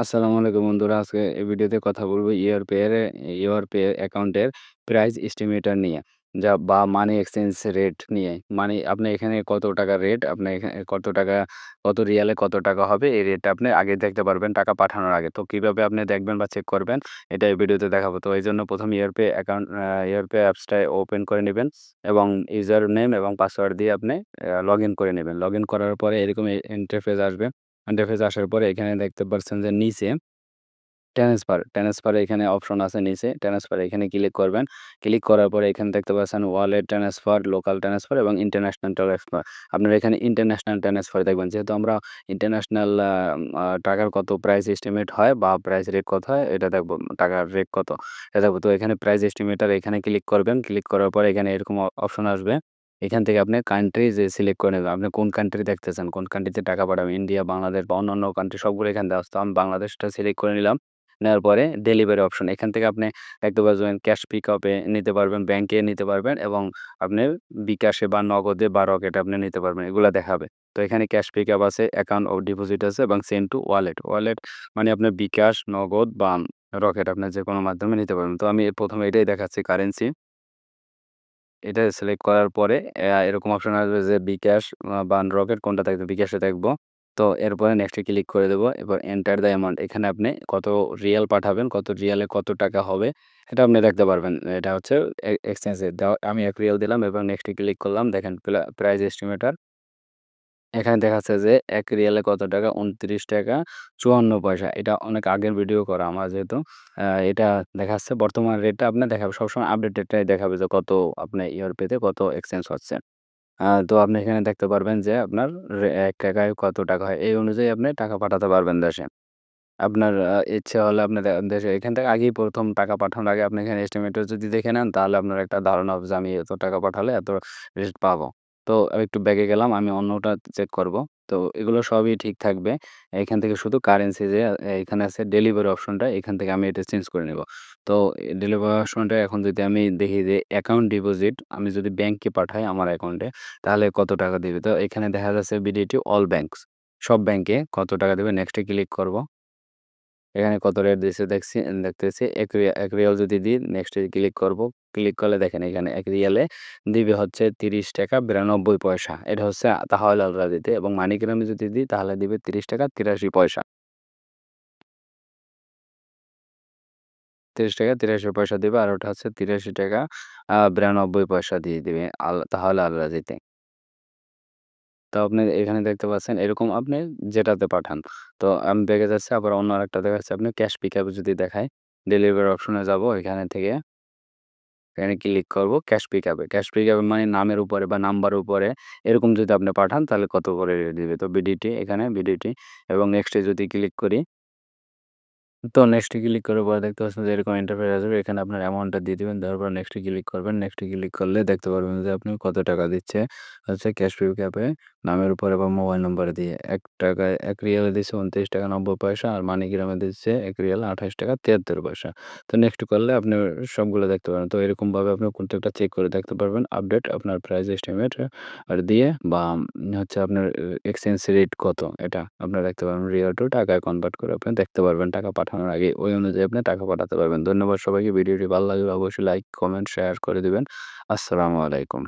আসসালামু আলাইকুম বন্ধুরা। আজকে এই ভিডিওতে কথা বলব ইয়ারপে এর ইয়ারপে অ্যাকাউন্টের প্রাইস এস্টিমেটার নিয়ে। যা বা মানি এক্সচেঞ্জ রেট নিয়ে। মানে আপনি এখানে কত টাকা রেট, আপনি এখানে কত টাকা কত রিয়ালে কত টাকা হবে এই রেটটা আপনি আগে দেখতে পারবেন টাকা পাঠানোর আগে। তো কীভাবে আপনি দেখবেন বা চেক করবেন এটা এই ভিডিওতে দেখাবো। তো এইজন্য ১ম ইয়ারপে অ্যাকাউন্ট ইয়ারপে অ্যাপসটায় ওপেন করে নেবেন এবং ইউজার নেম এবং পাসওয়ার্ড দিয়ে আপনি লগ করে নিবেন। লগইন করার পরে এরকম ইন্টারফেস আসবে। ইন্টারফেস আসার পরে এখানে দেখতে পারছেন যে নিচে ট্রান্সফার, ট্রান্সফার এখানে অপশন আছে নিচে। ট্রান্সফার এখানে ক্লিক করবেন। ক্লিক করার পরে এখানে দেখতে পাচ্ছেন ওয়ালেট ট্রান্সফার, লোকাল ট্রান্সফার এবং ইন্টারন্যাশনাল ট্রান্সফার। আপনারা এখানে ইন্টারন্যাশনাল ট্রান্সফার দেখবেন। যেহেতু আমরা ইন্টারন্যাশনাল টাকার কত প্রাইস এস্টিমেট হয় বা প্রাইস রেট কত হয় এটা দেখব। টাকার রেট কত এটা দেখব তো এখানে প্রাইস এস্টিমেটর এখানে ক্লিক করবেন। ক্লিক করার পরে এখানে এরকম অপশন আসবে। এখান থেকে আপনি কান্ট্রি যে সিলেক্ট করে নেবেন। আপনি কোন কান্ট্রি দেখতে চান কোন কান্ট্রিতে টাকা পাঠাবেন। ইন্ডিয়া, বাংলাদেশ বা অন্যান্য কান্ট্রি সবগুলো এখানে দেওয়া আছে। তো আমি বাংলাদেশটা সিলেক্ট করে নিলাম। নেওয়ার পরে ডেলিভারি অপশন। এখান থেকে আপনি দেখতে পারবেন ক্যাশ পিকআপে নিতে পারবেন, ব্যাংকে নিতে পারবেন এবং আপনি বিকাশে বা নগদে বা রকেটে আপনি নিতে পারবেন। এগুলা দেখাবে। তো এখানে ক্যাশ পিকআপ আছে, অ্যাকাউন্ট অফ ডিপোজিট আছে এবং সেন্ড টু ওয়ালেট। ওয়ালেট মানে আপনার বিকাশ, নগদ বা রকেট আপনার যেকোনো মাধ্যমে নিতে পারবেন। তো আমি প্রথমে এটাই দেখাচ্ছি কারেন্সি। এটা সিলেক্ট করার পরে এরকম অপশন আসবে যে বিকাশ বা রকেট কোনটা থাকবে? বিকাশে থাকব। তো এরপরে নেক্সটে ক্লিক করে দেবো এবার এন্টার দ্য অ্যামাউন্ট এখানে আপনি কত রিয়াল পাঠাবেন, কত রিয়ালে কত টাকা হবে এটা আপনি দেখতে পারবেন। এটা হচ্ছে এক্সচেঞ্জে। আমি এক রিয়াল দিলাম এবং নেক্সটে ক্লিক করলাম। দেখেন প্রাইস এস্টিমেটর এখানে দেখাচ্ছে যে ১ রিয়ালে কত টাকা? ৳২৯.৫৪ এটা অনেক আগের ভিডিও করা আমার যেহেতু এটা দেখাচ্ছে বর্তমান রেটটা আপনার দেখাবে। সবসময় আপডেটেডটাই দেখাবে যে, কত আপনার ইয়ারপেতে কত এক্সচেঞ্জ হচ্ছে। তো আপনি এখানে দেখতে পারবেন যে, আপনার রে ৳১ কত টাকা হয়। এই অনুযায়ী আপনি টাকা পাঠাতে পারবেন দেশে। আপনার ইচ্ছে হলে আপনি দেশে এখান থেকে আগেই ১ম টাকা পাঠানোর আগে আপনি এখানে এস্টিমেটর যদি দেখে নেন, তাহলে আপনার একটা ধারণা হবে যে, আমি এত টাকা পাঠালে এত রেট পাবো। তো একটু ব্যাগে গেলাম। আমি অন্যটা চেক করব। তো এগুলো সবই ঠিক থাকবে। এখান থেকে শুধু কারেন্সি যে এখানে আছে ডেলিভারি অপশনটা এখান থেকে আমি এটা চেঞ্জ করে নেব। তো ডেলিভারি অপশনটা এখন যদি আমি দেখি যে অ্যাকাউন্ট ডিপোজিট আমি যদি ব্যাংকে পাঠাই আমার অ্যাকাউন্টে তাহলে কত টাকা দেবে তো এখানে দেখা যাচ্ছে বিডিটি অল ব্যাংকস সব ব্যাংকে কত টাকা দেবে নেক্সট ক্লিক করব। এখানে কত রেট দিছে দেখছি, দেখতেছি ১ রিয়া ১ রিয়াল যদি দিই নেক্সট ক্লিক করব। ক্লিক করলে দেখেন এখানে এক রিয়ালে দিবে হচ্ছে ৳৩০.৯২ এটা হচ্ছে তাহওয়াল আল রাজিতে এবং মানিগ্রামে যদি দিই তাহলে দিবে ৳৩০.৮৩ ৳৩০.৮৩ দিবে আর ওটা হচ্ছে ৳৮৩ আ ৯২ পয়সা দিয়ে দিবে তাহলে আল রাজিতে। তো আপনি এখানে দেখতে পাচ্ছেন এরকম আপনি যেটাতে পাঠান। তো আমি ব্যাকে যাচ্ছি আবার অন্য আরেকটা দেখাচ্ছি আপনি ক্যাশ পিকআপে যদি দেখায়, ডেলিভারি অপশনে যাব এখানে থেকে এখানে ক্লিক করব ক্যাশ পিক পিকআপে। ক্যাশ পিক পিকআপে মানে নামের উপরে বা নাম্বার উপরে এরকম যদি আপনি পাঠান, তাহলে কত করে দেবে তো বিডিটি এখানে বিডিটি এবং নেক্সটে যদি ক্লিক করি, তো নেক্সটে ক্লিক করার পরে দেখতে পাচ্ছেন যে এরকম ইন্টারফেস আসবে। এখানে আপনার অ্যামাউন্টটা দিয়ে দেবেন, দেওয়ার পর নেক্সট ক্লিক করবেন। নেক্সটে ক্লিক করলে দেখতে পারবেন যে আপনি কত টাকা দিচ্ছে হচ্ছে ক্যাশ পিকআপে নামের উপরে বা মোবাইল নাম্বার দিয়ে ৳১ ১ রিয়ালে দিচ্ছে ৳২৯.৯০ আর মানিগ্রামে দিচ্ছে ১ রিয়ালে ৳২৮.৭৩ তো নেক্সট করলে আপনি সবগুলো দেখতে পারবেন। তো এরকমভাবে আপনি প্রত্যেকটা চেক করে দেখতে পারবেন। আপডেট আপনার প্রাইস এস্টিমেট আর দিয়ে বা হচ্ছে আপনার এক্সচেঞ্জ রেট কত এটা আপনারা দেখতে পারবেন। রিয়াল টু টাকায় কনভার্ট করে আপনি দেখতে পারবেন টাকা পাঠানোর আগে ওই অনুযায়ী আপনি টাকা পাঠাতে পারবেন। ধন্যবাদ সবাইকে। ভিডিওটি ভালো লাগলে অবশ্যই লাইক, কমেন্ট, শেয়ার করে দেবেন আসসালামু আলাইকুম।